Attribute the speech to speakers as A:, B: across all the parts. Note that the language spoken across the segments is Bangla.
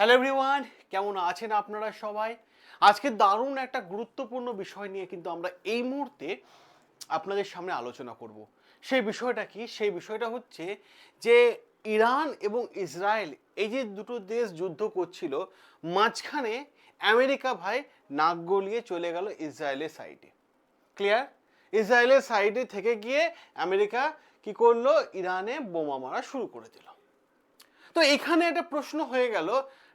A: হ্যালো এভরিওয়ান কেমন আছেন আপনারা সবাই? আজকে দারুণ একটা গুরুত্বপূর্ণ বিষয় নিয়ে কিন্তু আমরা এই মুহূর্তে আপনাদের সামনে আলোচনা করব। সেই বিষয়টা কি? সেই বিষয়টা হচ্ছে যে ইরান এবং ইসরায়েল এই যে দুটো দেশ যুদ্ধ করছিল, মাঝখানে আমেরিকা ভাই নাক গলিয়ে চলে গেল ইসরায়েলের সাইডে ক্লিয়ার ইসরায়েলের সাইডে থেকে গিয়ে আমেরিকা কি করল? ইরানে বোমা মারা শুরু করে দিল। তো এখানে একটা প্রশ্ন হয়ে গেল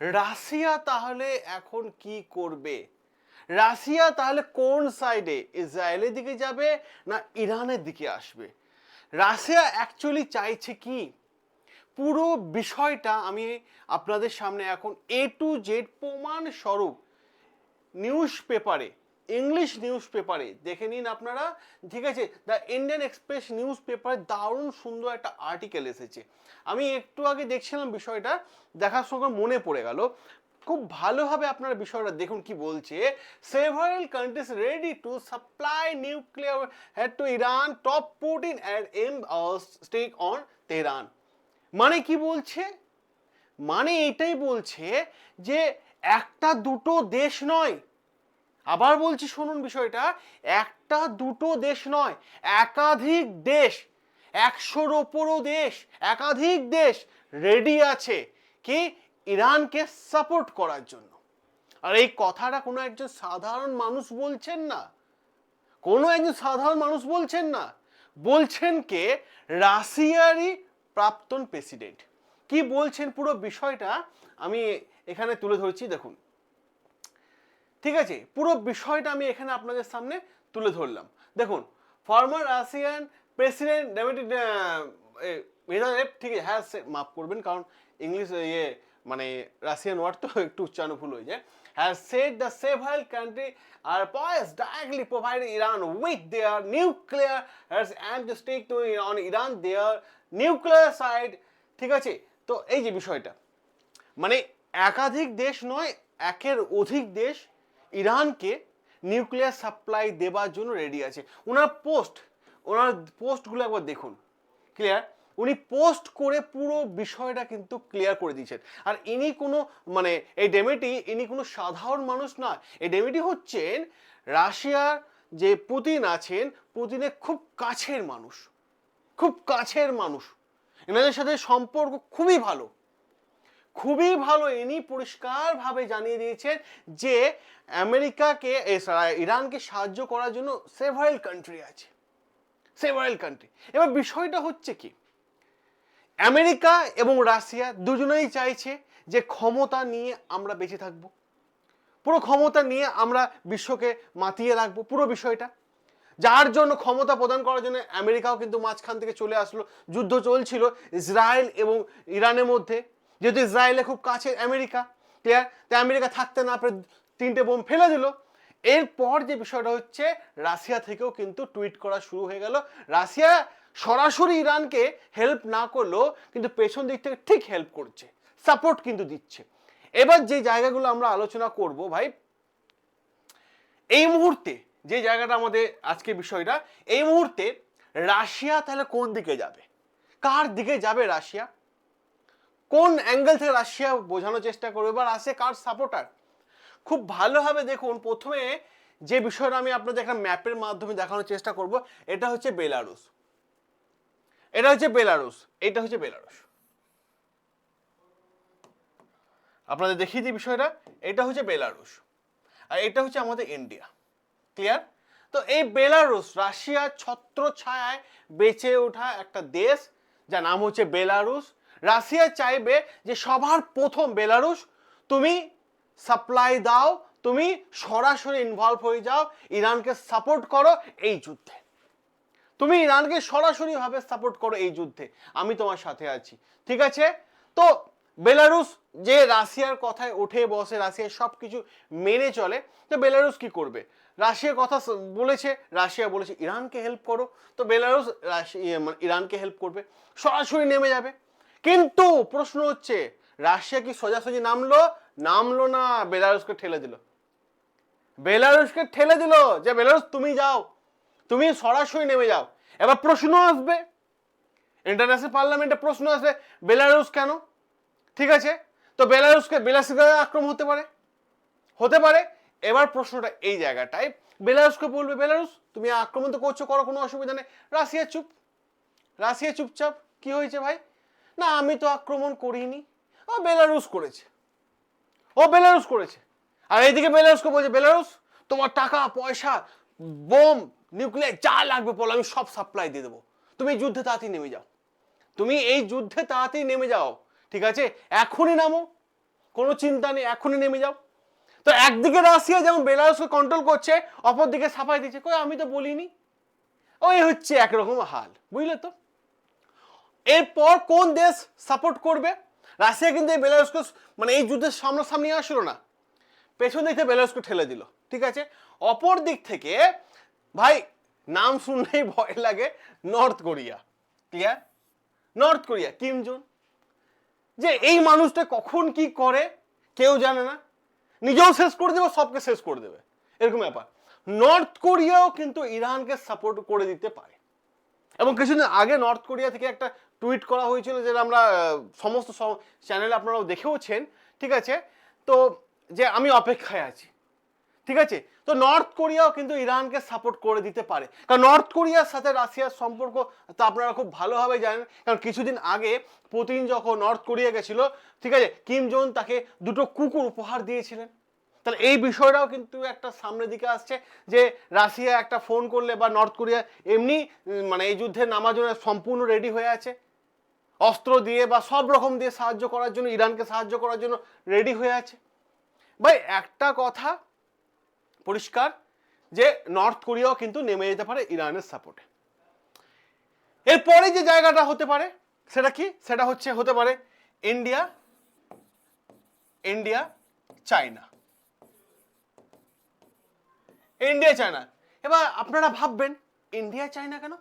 A: রাশিয়া তাহলে এখন কি করবে? রাশিয়া তাহলে কোন সাইডে ইসরায়েলের দিকে যাবে না ইরানের দিকে আসবে? রাশিয়া অ্যাকচুয়ালি চাইছে কি? পুরো বিষয়টা আমি আপনাদের সামনে এখন এ টু জেড প্রমাণ স্বরূপ নিউজ পেপারে ইংলিশ নিউজ পেপারে দেখে নিন আপনারা, ঠিক আছে? দ্য ইন্ডিয়ান এক্সপ্রেস নিউজ পেপারে দারুণ সুন্দর একটা আর্টিকেল এসেছে। আমি একটু আগে দেখছিলাম বিষয়টা, দেখার সঙ্গে মনে পড়ে গেল। খুব ভালোভাবে আপনারা বিষয়টা দেখুন কি বলছে। Several countries ready to supply nuclear head to Iran top Putin and M stake on Tehran মানে কি বলছে? মানে এটাই বলছে যে একটা দুটো দেশ নয় আবার বলছি শুনুন বিষয়টা, একটা দুটো দেশ নয়, একাধিক দেশ, একশোর ওপরও দেশ, একাধিক দেশ রেডি আছে কি ইরানকে সাপোর্ট করার জন্য। আর এই কথাটা কোনো একজন সাধারণ মানুষ বলছেন না। কোনো একজন সাধারণ মানুষ বলছেন না। বলছেন কে? রাশিয়ারই প্রাক্তন প্রেসিডেন্ট কি বলছেন পুরো বিষয়টা আমি এখানে তুলে ধরছি, দেখুন। ঠিক আছে? পুরো বিষয়টা আমি এখানে আপনাদের সামনে তুলে ধরলাম। দেখুন ফর্মার রাশিয়ান প্রেসিডেন্ট মেদারেভ ঠিক আছে হ্যাঁ মাফ করবেন, কারণ ইংলিশ ইয়ে মানে রাশিয়ান ওয়ার্ড তো একটু উচ্চারণ ভুল হয়ে যায়। Has said the several country are poised directly provide Iran with their nuclear and the stake to on Iran their nuclear side ঠিক আছে? তো এই যে বিষয়টা মানে একাধিক দেশ নয়, একের অধিক দেশ ইরানকে নিউক্লিয়ার সাপ্লাই দেবার জন্য রেডি আছে। ওনার পোস্ট ওনার পোস্টগুলো একবার দেখুন। ক্লিয়ার উনি পোস্ট করে পুরো বিষয়টা কিন্তু ক্লিয়ার করে দিয়েছেন। আর ইনি কোনো মানে এই ডেমেটি, ইনি কোনো সাধারণ মানুষ নয়। এই ডেমেটি হচ্ছেন রাশিয়ার যে পুতিন আছেন, পুতিনের খুব কাছের মানুষ। খুব কাছের মানুষ। এনাদের সাথে সম্পর্ক খুবই ভালো। খুবই ভালো ইনি পরিষ্কারভাবে জানিয়ে দিয়েছেন যে আমেরিকাকে ইরানকে সাহায্য করার জন্য সেভারেল কান্ট্রি আছে। সেভারেল কান্ট্রি এবার বিষয়টা হচ্ছে কি? আমেরিকা এবং রাশিয়া দুজনেই চাইছে যে ক্ষমতা নিয়ে আমরা বেঁচে থাকব। পুরো ক্ষমতা নিয়ে আমরা বিশ্বকে মাতিয়ে রাখব, পুরো বিষয়টা। যার জন্য ক্ষমতা প্রদান করার জন্য আমেরিকাও কিন্তু মাঝখান থেকে চলে আসলো। যুদ্ধ চলছিল ইসরায়েল এবং ইরানের মধ্যে। যেহেতু ইসরায়েলে খুব কাছে আমেরিকা ক্লিয়ার তাই আমেরিকা থাকতে না পেরে তিনটে বোম ফেলে দিল। এরপর যে বিষয়টা হচ্ছে, রাশিয়া থেকেও কিন্তু টুইট করা শুরু হয়ে গেল। রাশিয়া সরাসরি ইরানকে হেল্প না করলেও কিন্তু পেছন দিক থেকে ঠিক হেল্প করছে সাপোর্ট কিন্তু দিচ্ছে। এবার যে জায়গাগুলো আমরা আলোচনা করব ভাই, এই মুহূর্তে যে জায়গাটা আমাদের আজকে বিষয়টা, এই মুহূর্তে রাশিয়া তাহলে কোন দিকে যাবে? কার দিকে যাবে রাশিয়া? কোন অ্যাঙ্গেল থেকে রাশিয়া বোঝানোর চেষ্টা করবে বা রাশিয়া কার সাপোর্টার খুব ভালোভাবে দেখুন, প্রথমে যে বিষয়টা আমি আপনাদের একটা ম্যাপের মাধ্যমে দেখানোর চেষ্টা করব, এটা হচ্ছে বেলারুস এটা হচ্ছে বেলারুস এটা হচ্ছে বেলারুস আপনাদের দেখিয়ে দিই বিষয়টা, এটা হচ্ছে বেলারুস আর এটা হচ্ছে আমাদের ইন্ডিয়া। ক্লিয়ার তো এই বেলারুস রাশিয়ার ছত্র ছায়ায় বেঁচে ওঠা একটা দেশ, যার নাম হচ্ছে বেলারুস রাশিয়া চাইবে যে সবার প্রথম বেলারুস তুমি সাপ্লাই দাও, তুমি সরাসরি ইনভলভ হয়ে যাও, ইরানকে সাপোর্ট করো এই যুদ্ধে। তুমি ইরানকে সরাসরিভাবে সাপোর্ট করো এই যুদ্ধে। আমি তোমার সাথে আছি, ঠিক আছে? তো বেলারুস যে রাশিয়ার কথায় ওঠে, বসে রাশিয়ার সব কিছু মেনে চলে, তো বেলারুস কি করবে? রাশিয়ার কথা বলেছে, রাশিয়া বলেছে, ইরানকে হেল্প করো। তো বেলারুস রাশি- ইয়ে মানে ইরানকে হেল্প করবে, সরাসরি নেমে যাবে। কিন্তু প্রশ্ন হচ্ছে, রাশিয়া কি সোজাসুজি নামলো? নামলো না বেলারুসকে ঠেলে দিল। বেলারুসকে ঠেলে দিল যে বেলারুস তুমি যাও। তুমি সরাসরি নেমে যাও। এবার প্রশ্ন আসবে। ইন্টারন্যাশনাল পার্লামেন্টে প্রশ্ন আসবে বেলারুস কেন? ঠিক আছে? তো বেলারুসকে বেলারুসকে আক্রমণ হতে পারে। হতে পারে। এবার প্রশ্নটা এই জায়গাটায়। বেলারুসকে বলবে বেলারুস তুমি আক্রমণ তো করছ, করো, কোনো অসুবিধা নেই। রাশিয়া চুপ। রাশিয়া চুপচাপ। কি হয়েছে ভাই? না, আমি তো আক্রমণ করিনি। ও বেলারুস করেছে। ও বেলারুস করেছে। আর এইদিকে বেলারুসকে বলছে বেলারুস তোমার টাকা, পয়সা, বোম, নিউক্লিয়ার যা লাগবে বলো, আমি সব সাপ্লাই দিয়ে দেবো। তুমি যুদ্ধে তাড়াতাড়ি নেমে যাও। তুমি এই যুদ্ধে তাড়াতাড়ি নেমে যাও, ঠিক আছে? এখনই নামো। কোনো চিন্তা নেই, এখনই নেমে যাও। তো একদিকে রাশিয়া যেমন বেলারুসকে কন্ট্রোল করছে, অপরদিকে সাফাই দিচ্ছে। কই, আমি তো বলিনি। ওই হচ্ছে একরকম হাল, বুঝলে তো? এরপর কোন দেশ সাপোর্ট করবে? রাশিয়া কিন্তু এই বেলারুসকে মানে এই যুদ্ধের সামনাসামনি আসলো না। পেছন দিক থেকে বেলারুসকে ঠেলে দিল, ঠিক আছে? অপর দিক থেকে, ভাই, নাম শুনলেই ভয় লাগে, North Korea clear North Korea, Kim Jong. যে এই মানুষটা কখন কি করে, কেউ জানে না। নিজেও শেষ করে দেবে, সবকে শেষ করে দেবে। এরকম ব্যাপার। নর্থ কোরিয়াও কিন্তু ইরানকে সাপোর্ট করে দিতে পারে। এবং কিছুদিন আগে নর্থ কোরিয়া থেকে একটা টুইট করা হয়েছিল যেটা আমরা সমস্ত চ্যানেলে আপনারাও দেখেওছেন ঠিক আছে? তো যে আমি অপেক্ষায় আছি, ঠিক আছে? তো নর্থ কোরিয়াও কিন্তু ইরানকে সাপোর্ট করে দিতে পারে। কারণ নর্থ কোরিয়ার সাথে রাশিয়ার সম্পর্ক তা আপনারা খুব ভালোভাবে জানেন। কারণ কিছুদিন আগে পুতিন যখন নর্থ কোরিয়া গেছিল, ঠিক আছে? কিম জোন তাকে দুটো কুকুর উপহার দিয়েছিলেন। তাহলে এই বিষয়টাও কিন্তু একটা সামনের দিকে আসছে যে রাশিয়া একটা ফোন করলে বা নর্থ কোরিয়া এমনি মানে এই যুদ্ধে নামার জন্য সম্পূর্ণ রেডি হয়ে আছে। অস্ত্র দিয়ে বা সব রকম দিয়ে সাহায্য করার জন্য, ইরানকে সাহায্য করার জন্য রেডি হয়ে আছে। ভাই, একটা কথা পরিষ্কার যে নর্থ কোরিয়াও কিন্তু নেমে যেতে পারে ইরানের সাপোর্টে এরপরে যে জায়গাটা হতে পারে, সেটা কি? সেটা হচ্ছে, হতে পারে India India China India China এবার আপনারা ভাববেন ইন্ডিয়া চায়না কেন?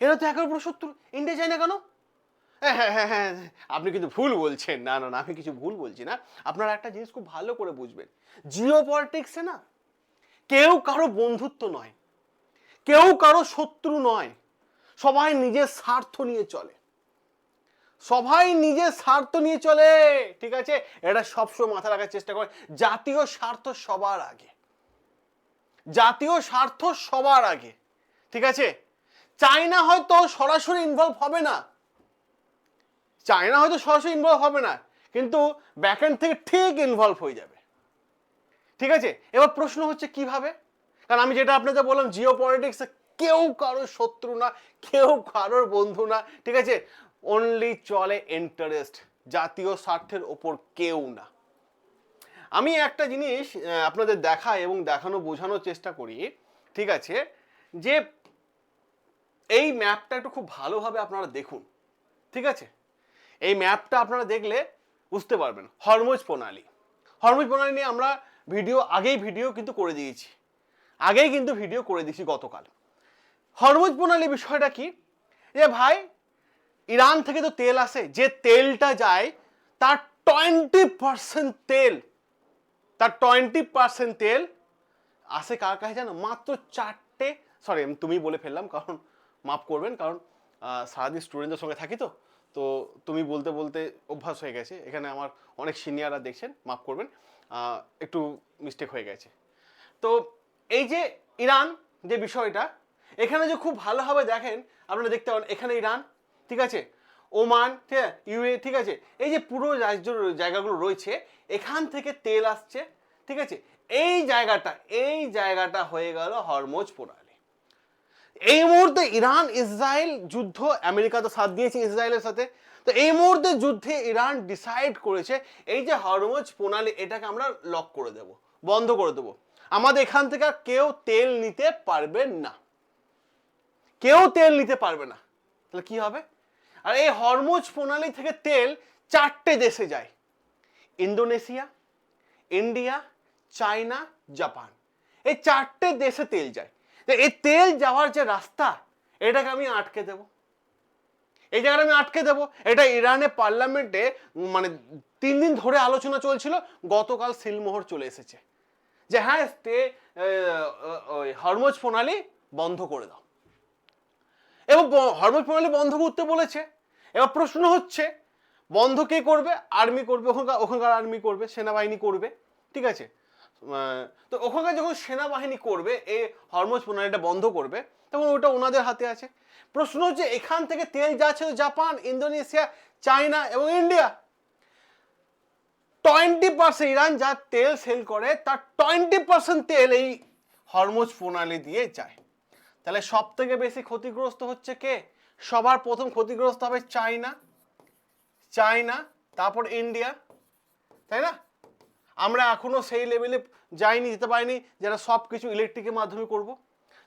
A: এরা তো একের উপর শত্রু। ইন্ডিয়া চায়না কেন? হ্যাঁ হ্যাঁ হ্যাঁ হ্যাঁ আপনি কিন্তু ভুল বলছেন। না না না, আমি কিছু ভুল বলছি না। আপনারা একটা জিনিস খুব ভালো করে বুঝবেন। জিও পলিটিক্সে না, কেউ কারও বন্ধুত্ব নয়। কেউ কারও শত্রু নয়। সবাই নিজের স্বার্থ নিয়ে চলে। সবাই নিজের স্বার্থ নিয়ে চলে, ঠিক আছে? এটা সবসময় মাথা রাখার চেষ্টা করে জাতীয় স্বার্থ সবার আগে। জাতীয় স্বার্থ সবার আগে, ঠিক আছে? চায়না হয়তো সরাসরি ইনভলভ হবে না। চায়না হয়তো সরাসরি ইনভলভ হবে না, কিন্তু ব্যাকএন্ড থেকে ঠিক ইনভলভ হয়ে যাবে। ঠিক আছে? এবার প্রশ্ন হচ্ছে কীভাবে? কারণ আমি যেটা আপনাদের বললাম জিও পলিটিক্সে কেউ কারোর শত্রু না, কেউ কারোর বন্ধু না, ঠিক আছে? অনলি চলে ইন্টারেস্ট জাতীয় স্বার্থের ওপর কেউ না। আমি একটা জিনিস আপনাদের দেখা এবং দেখানো, বোঝানোর চেষ্টা করি, ঠিক আছে? যে এই ম্যাপটা একটু খুব ভালোভাবে আপনারা দেখুন, ঠিক আছে? এই ম্যাপটা আপনারা দেখলে বুঝতে পারবেন। হরমোজ প্রণালী। হরমোজ প্রণালী নিয়ে আমরা ভিডিও আগেই ভিডিও কিন্তু করে দিয়েছি। আগেই কিন্তু ভিডিও করে দিয়েছি গতকাল। হরমোজ প্রণালী বিষয়টা কি? যে ভাই, ইরান থেকে তো তেল আসে, যে তেলটা যায়, তার টোয়েন্টি পার্সেন্ট তেল, তার টোয়েন্টি পার্সেন্ট তেল আসে কার কাছে জানো? মাত্র চারটে সরি তুমি বলে ফেললাম, কারণ মাফ করবেন, কারণ সারাদিন স্টুডেন্টদের সঙ্গে থাকি তো তো তুমি বলতে বলতে অভ্যাস হয়ে গেছে। এখানে আমার অনেক সিনিয়ররা দেখছেন, মাফ করবেন। একটু মিস্টেক হয়ে গেছে। তো এই যে ইরান যে বিষয়টা, এখানে যে খুব ভালোভাবে দেখেন, আপনারা দেখতে পান এখানে ইরান, ঠিক আছে? ওমান, ঠিক আছে? ইউএ, ঠিক আছে? এই যে পুরো রাজ্য জায়গাগুলো রয়েছে, এখান থেকে তেল আসছে, ঠিক আছে? এই জায়গাটা এই জায়গাটা হয়ে গেল হরমোজ এই মুহূর্তে ইরান, ইসরায়েল যুদ্ধ, আমেরিকা তো সাথ দিয়েছে ইসরায়েলের সাথে। তো এই মুহূর্তে যুদ্ধে ইরান ডিসাইড করেছে, এই যে হরমোজ প্রণালী, এটাকে আমরা লক করে দেব, বন্ধ করে দেব। আমাদের এখান থেকে কেউ তেল নিতে পারবে না। কেউ তেল নিতে পারবে না। তাহলে কি হবে? আর এই হরমোজ প্রণালী থেকে তেল চারটে দেশে যায়। Indonesia, India, China, Japan. এই চারটে দেশে তেল যায়। এই তেল যাওয়ার যে রাস্তা, এটাকে আমি আটকে দেব। এই জায়গাটা আমি আটকে দেব। এটা ইরানে পার্লামেন্টে মানে তিন দিন ধরে আলোচনা চলছিল, গতকাল সিলমোহর চলে এসেছে। যে হ্যাঁ তে হরমোজ প্রণালী বন্ধ করে দাও। এবং হরমোজ প্রণালী বন্ধ করতে বলেছে। এবার প্রশ্ন হচ্ছে, বন্ধ কে করবে? আর্মি করবে, ওখানকার ওখানকার আর্মি করবে, সেনাবাহিনী করবে, ঠিক আছে? তো ওখানকার যখন সেনাবাহিনী করবে এই হরমোজ প্রণালীটা বন্ধ করবে, তখন ওটা ওনাদের হাতে আছে। প্রশ্ন হচ্ছে, এখান থেকে তেল যাচ্ছে জাপান, ইন্দোনেশিয়া, চায়না এবং ইন্ডিয়া টোয়েন্টি পার্সেন্ট ইরান যা তেল সেল করে, তার টোয়েন্টি পার্সেন্ট তেল এই হরমোজ প্রণালী দিয়ে যায়। তাহলে সব থেকে বেশি ক্ষতিগ্রস্ত হচ্ছে কে? সবার প্রথম ক্ষতিগ্রস্ত হবে চায়না চায়না, তারপর ইন্ডিয়া, তাই না? আমরা এখনও সেই লেভেলে যাইনি, যেতে পারিনি, যারা সব কিছু ইলেকট্রিকের মাধ্যমে করব।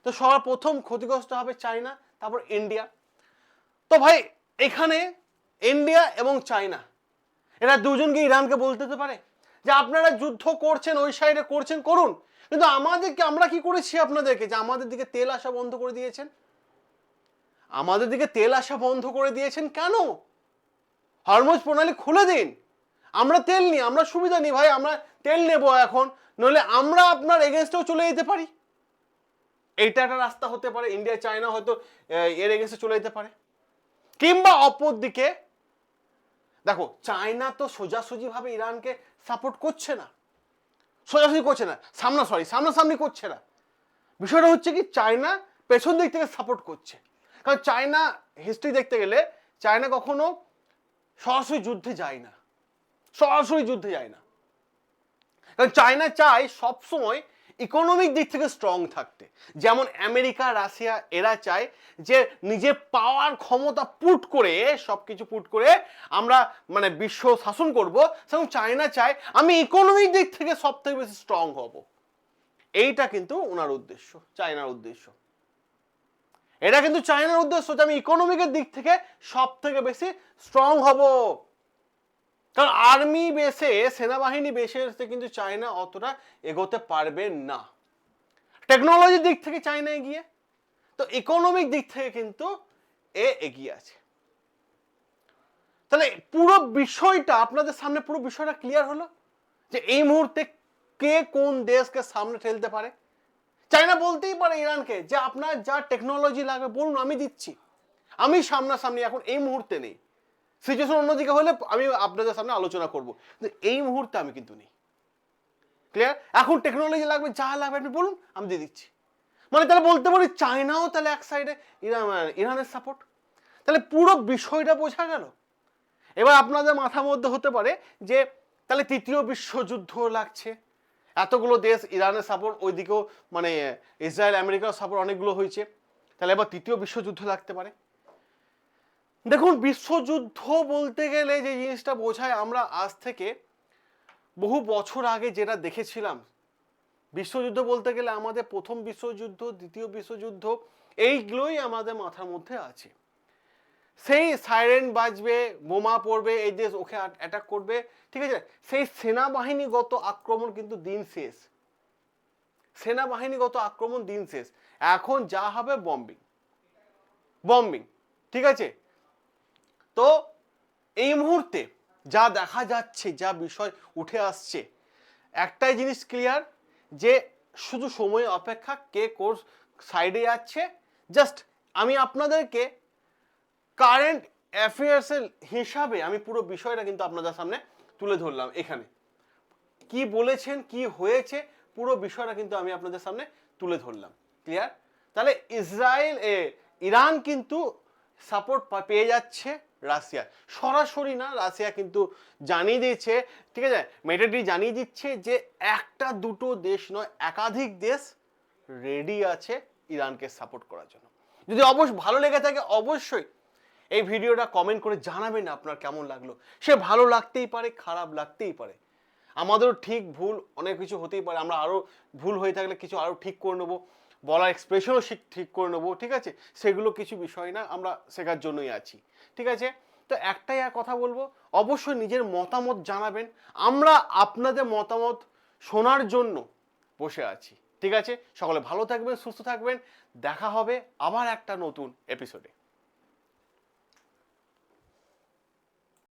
A: তো সবার প্রথম ক্ষতিগ্রস্ত হবে চায়না, তারপর ইন্ডিয়া তো ভাই, এখানে ইন্ডিয়া এবং চায়না, এরা দুজনকে ইরানকে বলতে তো পারে যে আপনারা যুদ্ধ করছেন, ওই সাইডে করছেন, করুন। কিন্তু আমাদেরকে আমরা কি করেছি আপনাদেরকে? যে আমাদের দিকে তেল আসা বন্ধ করে দিয়েছেন। আমাদের দিকে তেল আসা বন্ধ করে দিয়েছেন কেন? হরমোজ প্রণালী খুলে দিন। আমরা তেল নিই, আমরা সুবিধা নিই, ভাই, আমরা তেল নেব এখন। নইলে আমরা আপনার এগেনস্টেও চলে যেতে পারি। এইটা একটা রাস্তা হতে পারে ইন্ডিয়া চায়না হয়তো এর এগেনস্টে চলে যেতে পারে। কিংবা অপর দিকে, দেখো চায়না তো সোজাসুজি ভাবে ইরানকে সাপোর্ট করছে না। সোজাসুজি করছে না, সামনা সরি সামনাসামনি করছে না। বিষয়টা হচ্ছে কি চায়না পেছন দিক থেকে সাপোর্ট করছে। কারণ চায়না হিস্ট্রি দেখতে গেলে চায়না কখনো সরাসরি যুদ্ধে যায় না। সরাসরি যুদ্ধে যায় না। কারণ চায়না চায় সবসময় ইকোনমিক দিক থেকে স্ট্রং থাকতে। যেমন আমেরিকা, রাশিয়া, এরা চায় যে নিজের পাওয়ার ক্ষমতা পুট করে সব কিছু পুট করে আমরা মানে বিশ্ব শাসন করব। সেরকম চায়না চায়, আমি ইকোনমিক দিক থেকে সব থেকে বেশি স্ট্রং হব। এইটা কিন্তু ওনার উদ্দেশ্য, চায়নার উদ্দেশ্য। এটা কিন্তু চায়নার উদ্দেশ্য যে আমি ইকোনমিকের দিক থেকে সব থেকে বেশি স্ট্রং হব। কারণ আর্মি বেসে, সেনাবাহিনী বেসে কিন্তু চায়না অতটা এগোতে পারবে না। টেকনোলজির দিক থেকে চায়না এগিয়ে, তো ইকোনমিক দিক থেকে কিন্তু এ এগিয়ে আছে। তাহলে পুরো বিষয়টা, আপনাদের সামনে পুরো বিষয়টা ক্লিয়ার হলো? যে এই মুহূর্তে কে কোন দেশকে সামনে ঠেলতে পারে? চায়না বলতেই পারে ইরানকে যে আপনার যা টেকনোলজি লাগবে, বলুন আমি দিচ্ছি। আমি সামনাসামনি এখন এই মুহূর্তে নেই। সিচুয়েশন অন্যদিকে হলে আমি আপনাদের সামনে আলোচনা করব। কিন্তু এই মুহূর্তে আমি কিন্তু নেই। ক্লিয়ার এখন টেকনোলজি লাগবে, যা লাগবে, আপনি বলুন, আমি দিয়ে দিচ্ছি। মানে তাহলে বলতে পারি, চায়নাও তাহলে এক সাইডে ইরান, ইরানের সাপোর্ট তাহলে পুরো বিষয়টা বোঝা গেল। এবার আপনাদের মাথার মধ্যে হতে পারে যে, তাহলে তৃতীয় বিশ্বযুদ্ধ লাগছে। এতগুলো দেশ ইরানের সাপোর্ট ওইদিকেও মানে ইসরায়েল, আমেরিকার সাপোর্ট অনেকগুলো হয়েছে। তাহলে এবার তৃতীয় বিশ্বযুদ্ধ লাগতে পারে। দেখুন, বিশ্বযুদ্ধ বলতে গেলে যে জিনিসটা বোঝায় আমরা আজ থেকে বহু বছর আগে যেটা দেখেছিলাম। বিশ্বযুদ্ধ বলতে গেলে আমাদের প্রথম বিশ্বযুদ্ধ, দ্বিতীয় বিশ্বযুদ্ধ, এইগুলোই আমাদের মাথার মধ্যে আছে। সেই সাইরেন বাজবে, বোমা পড়বে, এই দেশ ওকে অ্যাটাক করবে, ঠিক আছে? সেই সেনাবাহিনীগত আক্রমণ কিন্তু দিন শেষ। সেনাবাহিনীগত আক্রমণ দিন শেষ। এখন যা হবে বম্বিং বম্বিং ঠিক আছে? তো এই মুহূর্তে যা দেখা যাচ্ছে, যা বিষয় উঠে আসছে, একটাই জিনিস ক্লিয়ার যে শুধু সময় অপেক্ষা কে কোর্স সাইডে যাচ্ছে। জাস্ট আমি আপনাদেরকে কারেন্ট অ্যাফেয়ার্সের হিসাবে আমি পুরো বিষয়টা কিন্তু আপনাদের সামনে তুলে ধরলাম এখানে। কি বলেছেন, কি হয়েছে, পুরো বিষয়টা কিন্তু আমি আপনাদের সামনে তুলে ধরলাম। ক্লিয়ার তাহলে ইসরায়েল, এ, ইরান কিন্তু সাপোর্ট পেয়ে যাচ্ছে। রাশিয়া। সরাসরি না, রাশিয়া কিন্তু জানিয়ে দিয়েছে, ঠিক আছে? মেটাডি জানিয়ে দিচ্ছে যে একটা দুটো দেশ নয়, একাধিক দেশ রেডি আছে ইরানকে সাপোর্ট করার জন্য। যদি অবশ্য ভালো লেগে থাকে অবশ্যই এই ভিডিওটা কমেন্ট করে জানাবেন আপনার কেমন লাগল। সে ভালো লাগতেই পারে, খারাপ লাগতেই পারে। আমাদেরও ঠিক ভুল অনেক কিছু হতেই পারে, আমরা আরও ভুল হয়ে থাকলে কিছু আরও ঠিক করে নেব। বলার এক্সপ্রেশনও ঠিক করে নেব, ঠিক আছে? সেগুলো কিছু বিষয় না, আমরা শেখার জন্যই আছি, ঠিক আছে? তো একটাই আর কথা বলব, অবশ্যই নিজের মতামত জানাবেন। আমরা আপনাদের মতামত শোনার জন্য বসে আছি, ঠিক আছে? সকলে ভালো থাকবেন, সুস্থ থাকবেন। দেখা হবে আবার একটা নতুন এপিসোডে